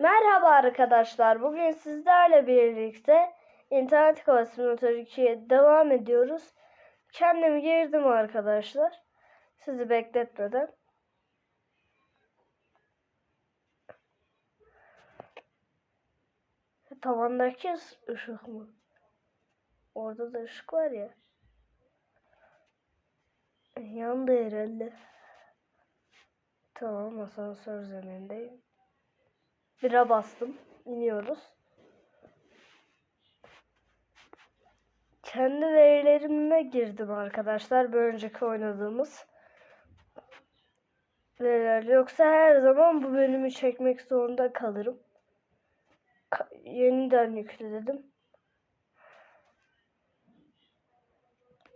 Merhaba arkadaşlar. Bugün sizlerle birlikte İnternet Kafa Simulator 2'ye devam ediyoruz. Kendim girdim arkadaşlar. Sizi bekletmeden. Tavandaki ışık mı? Orada da ışık var ya. Yandı herhalde. Tamam asansör zemindeyim. Bira bastım. İniyoruz. Kendi verilerime girdim arkadaşlar. Bir önceki oynadığımız veriler. Yoksa her zaman bu bölümü çekmek zorunda kalırım. Ka- yeniden yükledim.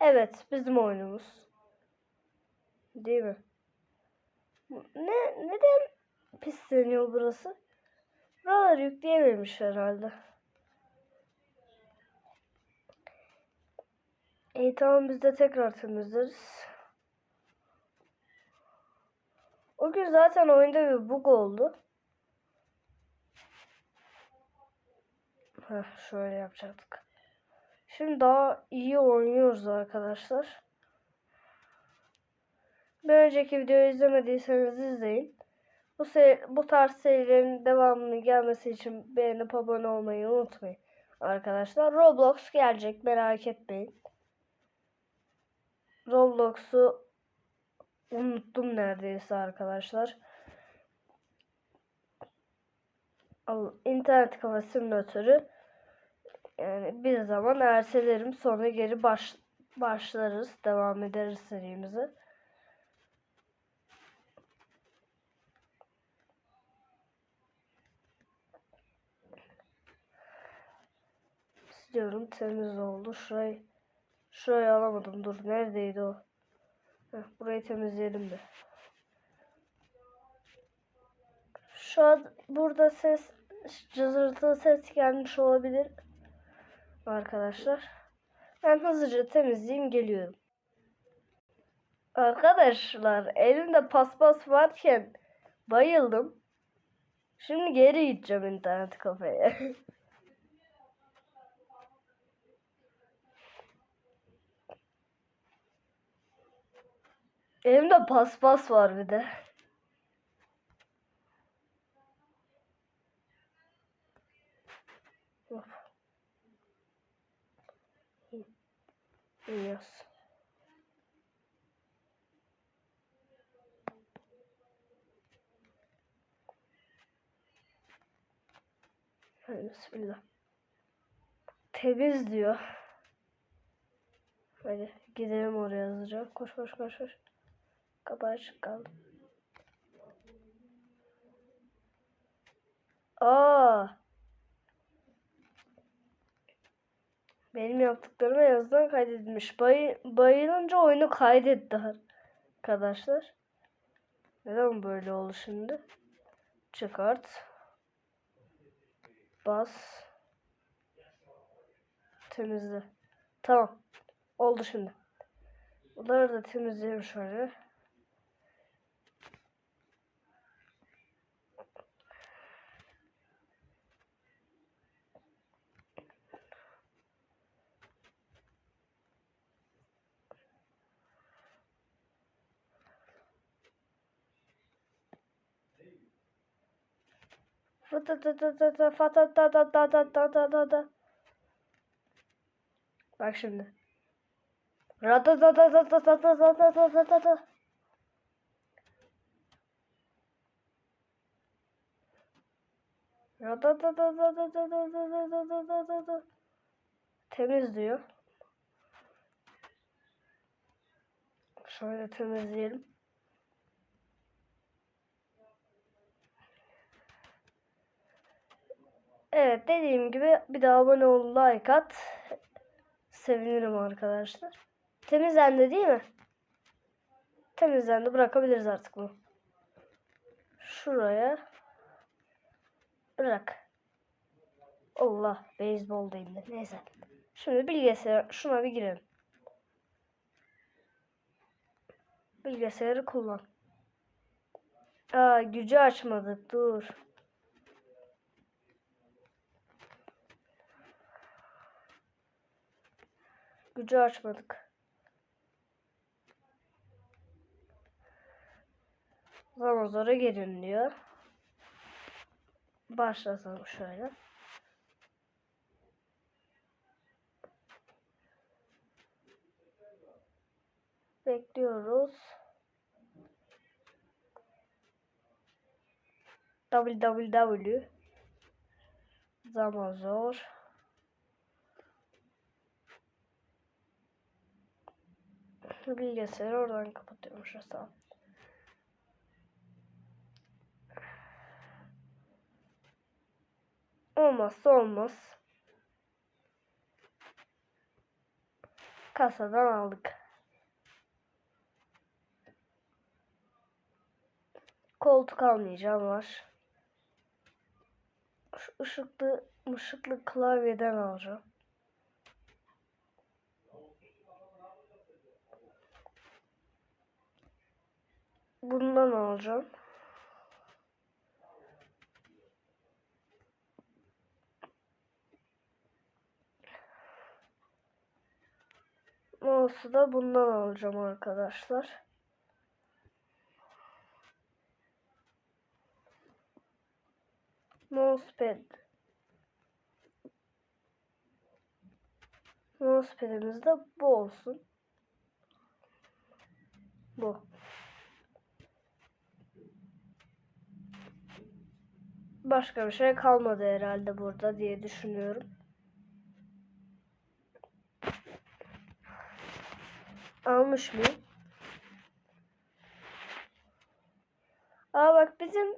Evet, bizim oyunumuz. Değil mi? Ne neden pisleniyor burası? Buraları yükleyememiş herhalde. İyi tamam biz de tekrar temizleriz. O gün zaten oyunda bir bug oldu. Heh, şöyle yapacaktık. Şimdi daha iyi oynuyoruz arkadaşlar. Bir önceki videoyu izlemediyseniz izleyin. Bu, seri, bu tarz serilerin devamını gelmesi için beğenip abone olmayı unutmayın. Arkadaşlar Roblox gelecek merak etmeyin. Roblox'u unuttum neredeyse arkadaşlar. Al- İnternet kafa simülatörü yani bir zaman ertelerim sonra geri baş, başlarız devam ederiz serimize. İstiyorum. Temiz oldu. Şurayı şurayı alamadım. Dur neredeydi o? Heh, burayı temizleyelim de. Şu an burada ses cızırtılı ses gelmiş olabilir. Arkadaşlar. Ben hızlıca temizleyeyim geliyorum. Arkadaşlar elimde paspas varken bayıldım. Şimdi geri gideceğim internet kafeye. Elimde paspas var bir de. İniyoruz. Hadi bismillah. Temiz diyor. Hadi gidelim oraya hızlıca. Koş koş koş koş. Kapı açık kaldı. Aa. Benim yaptıklarım en azından kaydedilmiş. Bay, bayılınca oyunu kaydetti arkadaşlar. Neden böyle oldu şimdi? Çıkart. Bas. Temizle. Tamam. Oldu şimdi. Bunları da temizleyelim şöyle. Bak şimdi. Radadadadadadadadadadadada. Radadadadadadadadadadadada. Temiz diyor. Şöyle temizleyelim. Evet dediğim gibi bir daha abone ol, like at. Sevinirim arkadaşlar. Temizlendi değil mi? Temizlendi. Bırakabiliriz artık bunu. Şuraya. Bırak. Allah. Beyzbol değil de. Neyse. Şimdi bilgisayar. Şuna bir girelim. Bilgisayarı kullan. Aa gücü açmadık. Dur. Gücü açmadık. Zaman sonra gelin diyor. Başlatalım şöyle. Bekliyoruz. www Zaman zor. Bilgisayarı oradan kapatıyormuş hesap. Olmazsa olmaz. Kasadan aldık. Koltuk almayacağım var. Şu ışıklı, ışıklı klavyeden alacağım. Bundan alacağım. Mouse'u da bundan alacağım arkadaşlar. Mousepad. Mousepad'imiz de bu olsun. Bu. Başka bir şey kalmadı herhalde burada diye düşünüyorum. Almış mıyım? Aa bak bizim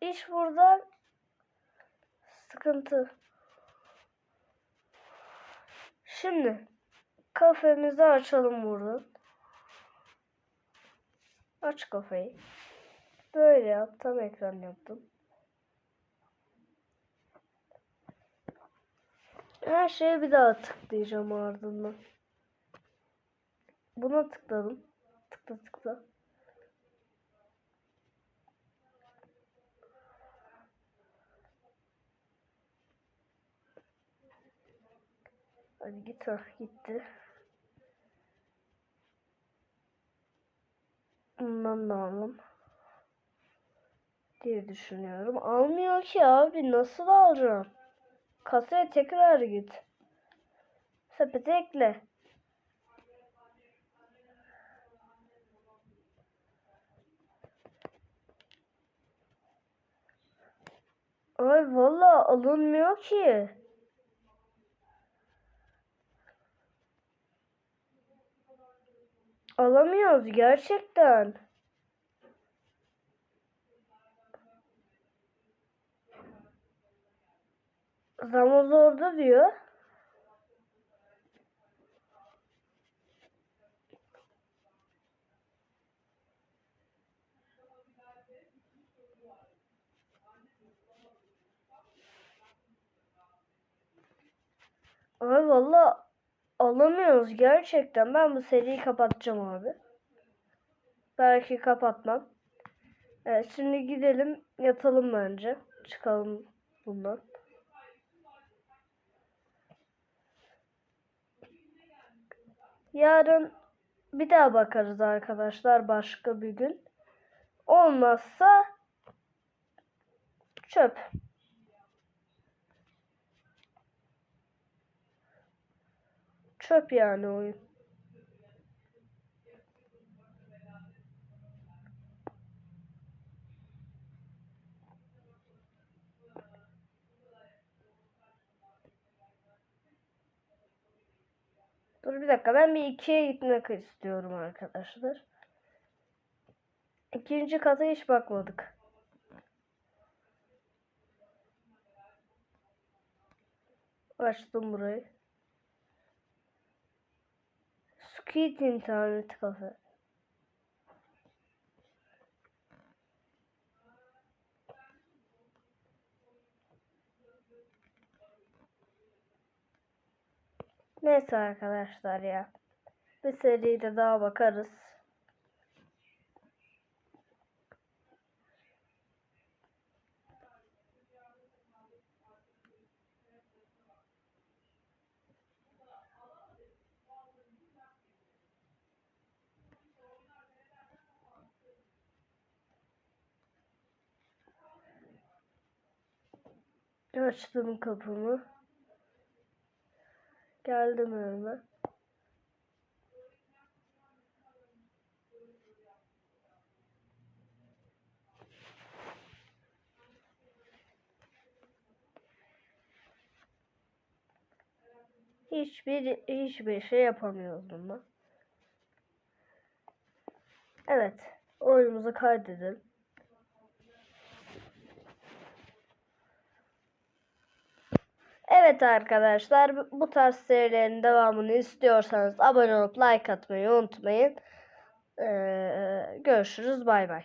iş burada sıkıntı. Şimdi kafemizi açalım buradan. Aç kafayı. Böyle yap. Tam ekran yaptım. Her şeye bir daha tıklayacağım ardından. Buna tıkladım. Tıkla tıkla. Hadi git ha gitti. Bundan da alalım. Diye düşünüyorum. Almıyor ki abi. Nasıl alacağım? Kasaya tekrar git. Sepete ekle. Ay vallahi alınmıyor ki. Alamıyoruz gerçekten. Zamaz orada diyor. Ay valla alamıyoruz gerçekten. Ben bu seriyi kapatacağım abi. Belki kapatmam. Evet şimdi gidelim yatalım bence. Çıkalım bundan. Yarın bir daha bakarız arkadaşlar başka bir gün. Olmazsa çöp. Çöp yani oyun. Dur bir dakika ben bir ikiye gitmek istiyorum arkadaşlar. İkinci kata hiç bakmadık. Açtım burayı. Squid internet kafe. Neyse arkadaşlar ya. Bir seride daha bakarız. Açtım kapımı. Geldim önüme. Hiçbir hiçbir şey yapamıyoruz bunda. Evet. Oyunumuzu kaydedelim. Evet arkadaşlar bu- tarz serilerin devamını istiyorsanız abone olup like atmayı unutmayın. Ee, görüşürüz bay bay.